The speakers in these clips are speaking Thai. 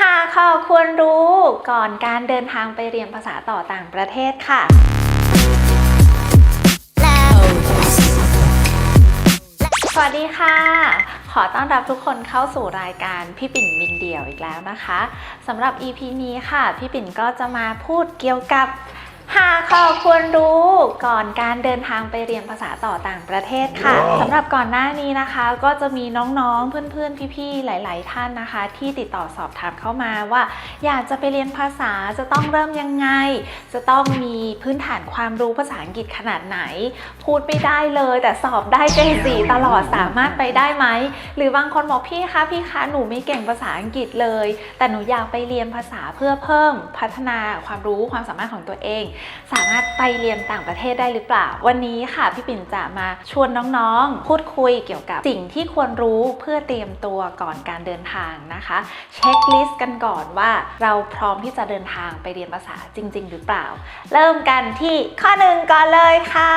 5 ข้อควรรู้ก่อนการเดินทางไปเรียนภาษาต่อต่างประเทศค่ะ สวัสดีค่ะ ขอต้อนรับทุกคนเข้าสู่รายการพี่ปิ่นบินเดี่ยวอีกแล้วนะคะสำหรับ EP นี้ค่ะ พี่ปิ่นก็จะมาพูดเกี่ยวกับ 5ข้อควรรู้ก่อนการเดินทางไปเรียนภาษาต่อต่างประเทศค่ะว้าวสำหรับก่อนหน้านี้นะคะ ก็จะมีน้องๆ เพื่อนๆ พี่ๆ หลาย ๆ ท่านนะคะ ที่ติดต่อสอบถามเข้ามาว่า อยากจะไปเรียนภาษาจะต้องเริ่มยังไง จะต้องมีพื้นฐานความรู้ภาษาอังกฤษขนาดไหน พูดไม่ได้เลย แต่สอบได้เกรดสีตลอดสามารถไปได้ไหม หรือบางคนบอกพี่คะพี่คะหนูไม่เก่งภาษาอังกฤษเลย แต่หนูอยากไปเรียนภาษาเพื่อเพิ่มพัฒนาความรู้ความสามารถของตัวเองสามารถไปเรียนต่างประเทศได้หรือเปล่า วันนี้ค่ะพี่ปิ่นจะมาชวนน้องๆ พูดคุยเกี่ยวกับสิ่งที่ควรรู้เพื่อเตรียมตัวก่อนการเดินทางนะคะ เช็คลิสต์กันก่อนว่าเราพร้อมที่จะเดินทางไปเรียนภาษาจริง ๆ หรือเปล่า เริ่มกันที่ข้อหนึ่งก่อนเลยค่ะ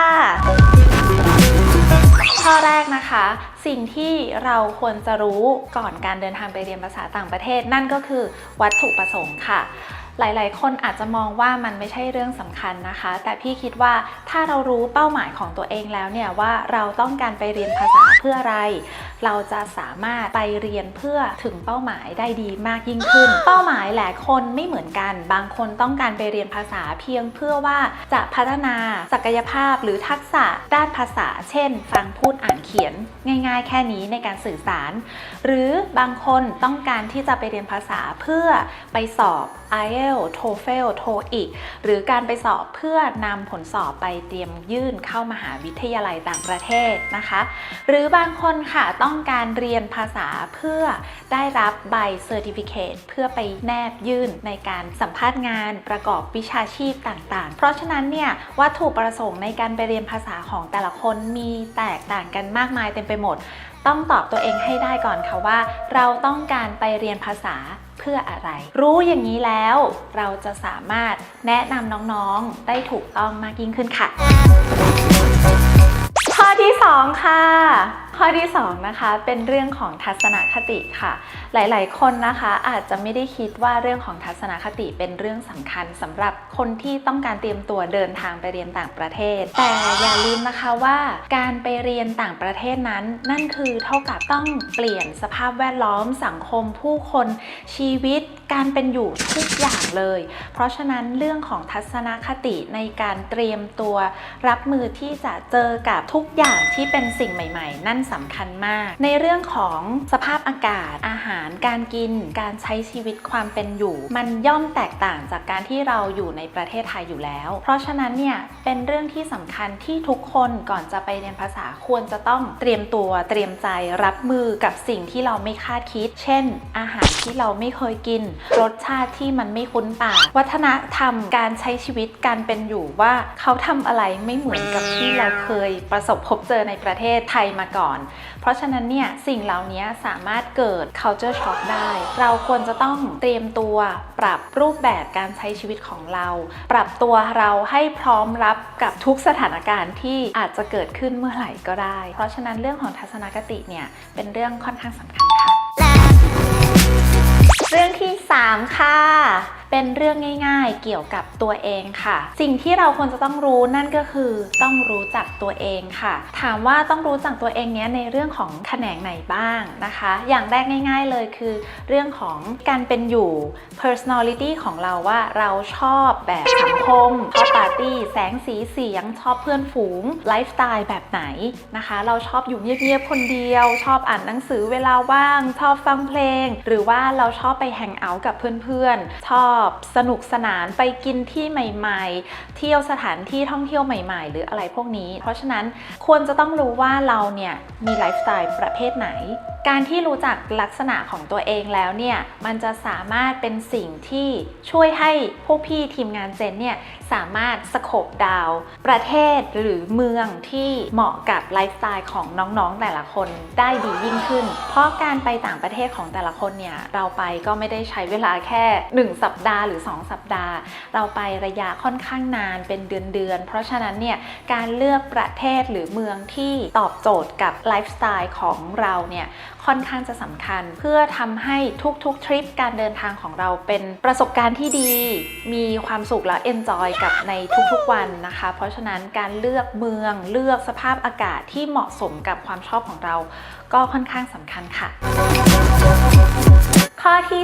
ข้อแรกนะคะสิ่งที่เราควรจะรู้ก่อนการเดินทางไปเรียนภาษาต่างประเทศ นั่นก็คือวัตถุประสงค์ค่ะ หลาย ๆ คนอาจจะมองว่ามันไม่ใช่เรื่องสำคัญนะคะ แต่พี่คิดว่าถ้าเรารู้เป้าหมายของตัวเองแล้วเนี่ยว่าเราต้องการไปเรียนภาษาเพื่ออะไร เราจะสามารถไปเรียนเพื่อถึงเป้าหมายได้ดีมากยิ่งขึ้น เป้าหมายหลายคนไม่เหมือนกัน บางคนต้องการไปเรียนภาษาเพียงเพื่อว่าจะพัฒนาศักยภาพหรือทักษะด้านภาษา เช่น ฟังพูดอ่านเขียน ง่าย ๆ แค่นี้ในการสื่อสาร หรือบางคนต้องการที่จะไปเรียนภาษาเพื่อไปสอบ IELTS TOEFL TOEIC หรือการไปสอบเพื่อนำผลสอบไปเตรียมยื่นเข้ามหาวิทยาลัยต่างประเทศนะคะ หรือบางคนค่ะต้องการเรียนภาษาเพื่อได้รับใบเซอร์ติฟิเคเพื่อไปแนบยื่นในการสัมภาษณ์งานประกอบวิชาชีพต่างๆ เพราะฉะนั้นเนี่ยวัตถุประสงค์ในการไปเรียนภาษาของแต่ละคนมีแตกต่างกันมากมายเต็มไปหมด ต้องตอบตัวเองให้ได้ก่อนค่ะว่า เราต้องการไปเรียนภาษา พื่ออะไร รู้อย่างนี้แล้วเราจะสามารถแนะนำน้องๆได้ถูกต้องมากยิ่งขึ้นค่ะ ข้อที่ 2 ค่ะ ข้อที่2นะคะเป็นเรื่องของทัศนคติค่ะ หลายๆ คนนะคะอาจจะไม่ได้คิดว่าเรื่องของทัศนคติเป็นเรื่องสำคัญสำหรับคนที่ต้องการเตรียมตัวเดินทางไปเรียนต่างประเทศ แต่อย่าลืมนะคะว่า การไปเรียนต่างประเทศนั้น นั่นคือเท่ากับต้องเปลี่ยนสภาพแวดล้อมสังคมผู้คนชีวิตการเป็นอยู่ทุกอย่างเลย เพราะฉะนั้นเรื่องของทัศนคติในการเตรียมตัว รับมือที่จะเจอกับทุกอย่างที่เป็นสิ่งใหม่ ๆ นั่นสำคัญมาก ในเรื่องของสภาพอากาศ อาหาร การกิน การใช้ชีวิตความเป็นอยู่ มันย่อมแตกต่างจากการที่เราอยู่ในประเทศไทยอยู่แล้ว เพราะฉะนั้นเนี่ยเป็นเรื่องที่สำคัญที่ทุกคนก่อนจะไปเรียนภาษาควรจะต้องเตรียมตัวเตรียมใจรับมือกับสิ่งที่เราไม่คาดคิด เช่น อาหารที่เราไม่เคยกิน รสชาติที่มันไม่คุ้นปาก วัฒนธรรมการใช้ชีวิตการเป็นอยู่ว่าเขาทำอะไรไม่เหมือนกับที่เราเคยประสบพบเจอในประเทศไทยมาก่อนเพราะฉะนั้นเนี่ยสิ่งเหล่านี้สามารถเกิด culture shock ได้ เราควรจะต้องเตรียมตัวปรับรูปแบบการใช้ชีวิตของเรา ปรับตัวเราให้พร้อมรับกับทุกสถานการณ์ที่อาจจะเกิดขึ้นเมื่อไหร่ก็ได้ เพราะฉะนั้นเรื่องของทัศนคติเนี่ยเป็นเรื่องค่อนข้างสำคัญค่ะ เรื่องที่ 3 ค่ะ เป็นเรื่องง่ายๆ เกี่ยวกับตัวเองค่ะ สิ่งที่เราควรจะต้องรู้นั่นก็คือต้องรู้จักตัวเองค่ะ ถามว่าต้องรู้จักตัวเองเนี้ยในเรื่องของแขนงไหนบ้างนะคะ อย่างแรกง่าย ๆเลยคือ เรื่องของการเป็นอยู่ personality ของเราว่าเราชอบแบบสังคมชอบปาร์ตี้แสงสีเสียง ชอบเพื่อนฝูงไลฟ์สไตล์แบบไหนนะคะ เราชอบอยู่เงียบๆคนเดียว ชอบอ่านหนังสือเวลาว่าง ชอบฟังเพลง หรือว่าเราชอบไปแฮงเอาท์กับเพื่อนๆชอบอบสนุกสนานไปกินที่ใหม่ ๆ เที่ยวสถานที่ท่องเที่ยวใหม่ ๆ หรืออะไรพวกนี้ เพราะฉะนั้นควรจะต้องรู้ว่าเราเนี่ยมีไลฟ์สไตล์ประเภทไหน การที่รู้จักลักษณะของตัวเองแล้วเนี่ยมันจะสามารถเป็นสิ่งที่ช่วยให้พวกพี่ทีมงานเจนเนี่ยสามารถสโคบดาว ประเทศหรือเมืองที่เหมาะกับไลฟ์สไตล์ของน้องๆแต่ละคนได้ดียิ่งขึ้น เพราะการไปต่างประเทศของแต่ละคนเนี่ยเราไปก็ไม่ได้ใช้เวลาแค่ 1 สัปดาห์หรือ 2 สัปดาห์ เราไประยะค่อนข้างนานเป็นเดือนๆ เพราะฉะนั้นเนี่ยการเลือกประเทศหรือเมืองที่ตอบโจทย์กับไลฟ์สไตล์ของเราเนี่ยค่อนข้างจะสำคัญ เพื่อทำให้ทุกๆ ทริปการเดินทางของเราเป็นประสบการณ์ที่ดี มีความสุขและเอนจอยกับในทุกๆวันนะคะ เพราะฉะนั้นการเลือกเมืองเลือกสภาพอากาศที่เหมาะสมกับความชอบของเรา ก็ค่อนข้างสำคัญค่ะ ข้อที่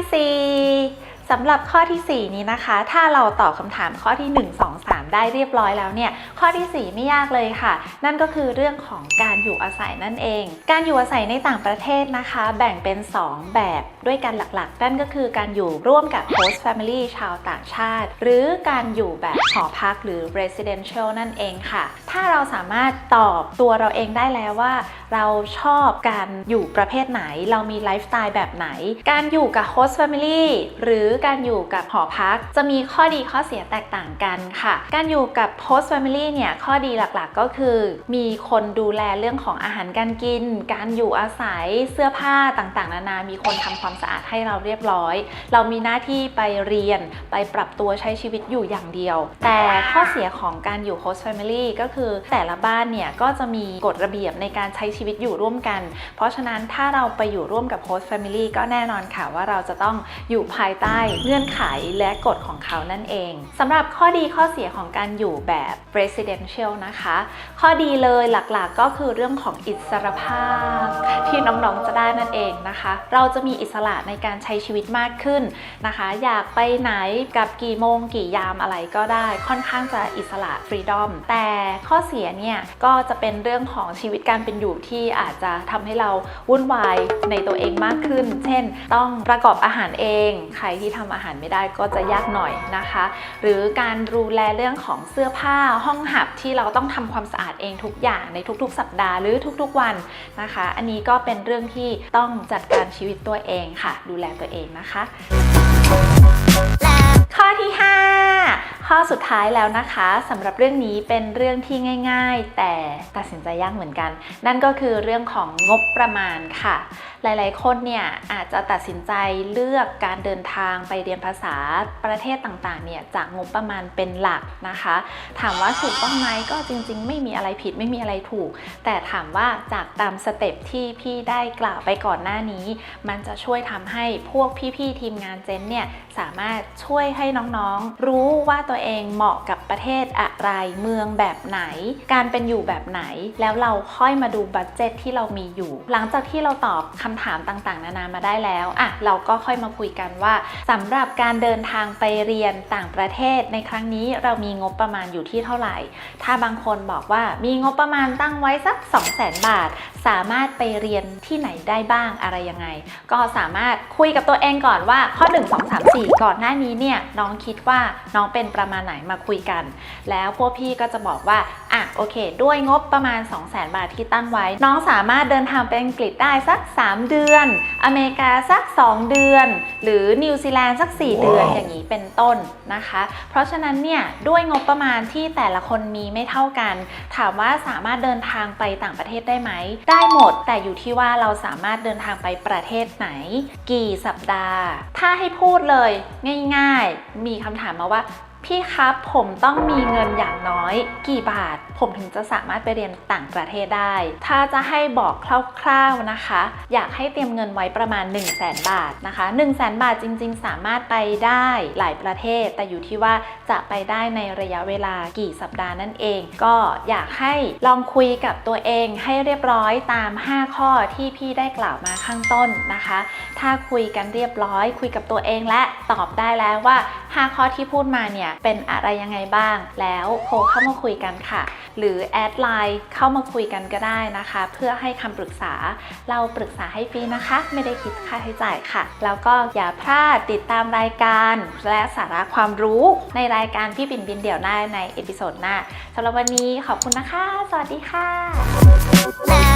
4 สำหรับข้อทีสี่ 4 นี้นะคะ ถ้าเราตอบคำถามข้อที่ 1 2 3 ได้เรียบร้อยแล้วเนี่ย ข้อทีสี่ 4 ไม่ยากเลยค่ะ นั่นก็คือเรื่องของการอยู่อาศัยนั่นเอง การอยู่อาศัยในต่างประเทศนะคะ แบ่งเป็น 2 แบบด้วยกันหลักๆ นั่นก็คือการอยู่ร่วมกับ host family ชาวต่างชาติ หรือการอยู่แบบหอพักหรือ residential นั่นเองค่ะ ถ้าเราสามารถตอบตัวเราเองได้แล้วว่า เราชอบการอยู่ประเภทไหน เรามีไลฟ์สไตล์แบบไหน การอยู่กับ host family หรือการอยู่กับหอพัก จะมีข้อดีข้อเสียแตกต่างกันค่ะ การอยู่กับ host family เนี่ยข้อดีหลักๆก็คือ มีคนดูแลเรื่องของอาหารการกิน การอยู่อาศัยเสื้อผ้าต่างๆ นานา มีคนทำความสะอาดให้เราเรียบร้อย เรามีหน้าที่ไปเรียนไปปรับตัวใช้ชีวิตอยู่อย่างเดียว แต่ข้อเสียของการอยู่ host family ก็คือแต่ละบ้านเนี่ยก็จะมีกฎระเบียบในการใช้ชีวิตอยู่ร่วมกัน เพราะฉะนั้นถ้าเราไปอยู่ร่วมกับ host family ก็แน่นอนค่ะว่าเราจะต้องอยู่ภายใต้เงื่อนไขและกฎของเขานั่นเองสำหรับข้อดีข้อเสียของการอยู่แบบ residential นะคะ ข้อดีเลยหลักๆก็คือเรื่องของอิสรภาพ ที่น้องๆจะได้นั่นเองนะคะ เราจะมีอิสระในการใช้ชีวิตมากขึ้นนะคะ อยากไปไหนกับกี่โมงกี่ยามอะไรก็ได้ ค่อนข้างจะอิสระฟรีดอมแต่ข้อเสียเนี่ยก็จะเป็นเรื่องของชีวิตการเป็นอยู่ที่อาจจะทำให้เราวุ่นวายในตัวเองมากขึ้น เช่น ต้องประกอบอาหารเอง ใครที่ททำอาหารไม่ได้ก็จะยากหน่อยนะคะ หรือการดูแลเรื่องของเสื้อผ้าห้องหับที่เราต้องทำความสะอาดเองทุกอย่างในทุกๆ สัปดาห์หรือทุกๆวันนะคะ อันนี้ก็เป็นเรื่องที่ต้องจัดการชีวิตตัวเองค่ะ ดูแลตัวเองนะคะ ข้อที่ 5 ข้อสุดท้ายแล้วนะคะสำหรับเรื่องนี้เป็นเรื่องที่ง่าย ๆ แต่ตัดสินใจยากเหมือนกัน นั่นก็คือเรื่องของงบประมาณค่ะ หลายๆ คนเนี่ยอาจจะตัดสินใจเลือกการเดินทางไปเรียนภาษาประเทศต่างๆเนี่ยจากงบประมาณเป็นหลักนะคะ ถามว่าถูกต้องไหมก็จริง ๆ ไม่มีอะไรผิดไม่มีอะไรถูก แต่ถามว่าจากตามสเต็ปที่พี่ได้กล่าวไปก่อนหน้านี้ มันจะช่วยทำให้พวกพี่ๆทีมงานเจนเนี่ยสามารถช่วยให้น้องๆ รู้ว่าตัวเองเหมาะกับ ประเทศอะไรเมืองแบบไหน การเป็นอยู่แบบไหน แล้วเราค่อยมาดูบัตเจ็ตที่เรามีอยู่ หลังจากที่เราตอบคำถามต่างๆ นานามาได้แล้วอะเราก็ค่อยมาคุยกันว่าสำหรับการเดินทางไปเรียนต่างประเทศในครั้งนี้เรามีงบประมาณอยู่ที่เท่าไหร่ ถ้าบางคนบอกว่ามีงบประมาณตั้งไว้สัก 2 0 0 0 0 0 บาท สามารถไปเรียนที่ไหนได้บ้างอะไรยังไง ก็สามารถคุยกับตัวเองก่อนว่าข้อ 1 2 3 4 ก่อนหน้านี้เนี่ยน้องคิดว่าน้องเป็นประมาณไหนมาคุยกันแล้วพวกพี่ก็จะบอกว่าอะโอเค ด้วยงบประมาณ 2 0 0 0 0 0 บาทที่ตั้งไว้ น้องสามารถเดินทางไปอังกฤษได้สัก 3 เดือน อเมริกาสัก 2 เดือน หรือนิวซีแลนด์สัก 4 เดือนอย่างนี้เป็นต้นนะคะ เพราะฉะนั้นเนี่ยด้วยงบประมาณที่แต่ละคนมีไม่เท่ากัน ถามว่าสามารถเดินทางไปต่างประเทศได้ไหม ได้หมด แต่อยู่ที่ว่าเราสามารถเดินทางไปประเทศไหน กี่สัปดาห์ ถ้าให้พูดเลย ง่าย ๆ มีคำถามมาว่า พี่ครับผมต้องมีเงินอย่างน้อย กี่บาท ผมถึงจะสามารถไปเรียนต่างประเทศได้ ถ้าจะให้บอกคร่าวๆนะคะ อยากให้เตรียมเงินไว้ประมาณ 1 0 0 0 0แบาทนะคะ 1 0 0 0 0แบาทจริง ๆ สามารถไปได้หลายประเทศ แต่อยู่ที่ว่าจะไปได้ในระยะเวลากี่สัปดาห์นั่นเอง ก็อยากให้ลองคุยกับตัวเองให้เรียบร้อยตาม 5 ข้อที่พี่ได้กล่าวมาข้างต้นนะคะ ถ้าคุยกันเรียบร้อย คุยกับตัวเองและตอบได้แล้วว่า 5 ข้อที่พูดมาเนี่ยเนี่ยเป็นอะไรยังไงบ้าง แล้วโทรเข้ามาคุยกันค่ะ หรือแอดไลน์เข้ามาคุยกันก็ได้นะคะ เพื่อให้คำปรึกษาเราปรึกษาให้ฟรีนะคะ ไม่ได้คิดค่าใช้จ่ายค่ะ แล้วก็อย่าพลาดติดตามรายการ และสาระความรู้ในรายการพี่ปิ่นบินเดี่ยวได้ในเอพิโซดหน้าสำหรับวันนี้ขอบคุณนะคะ สวัสดีค่ะ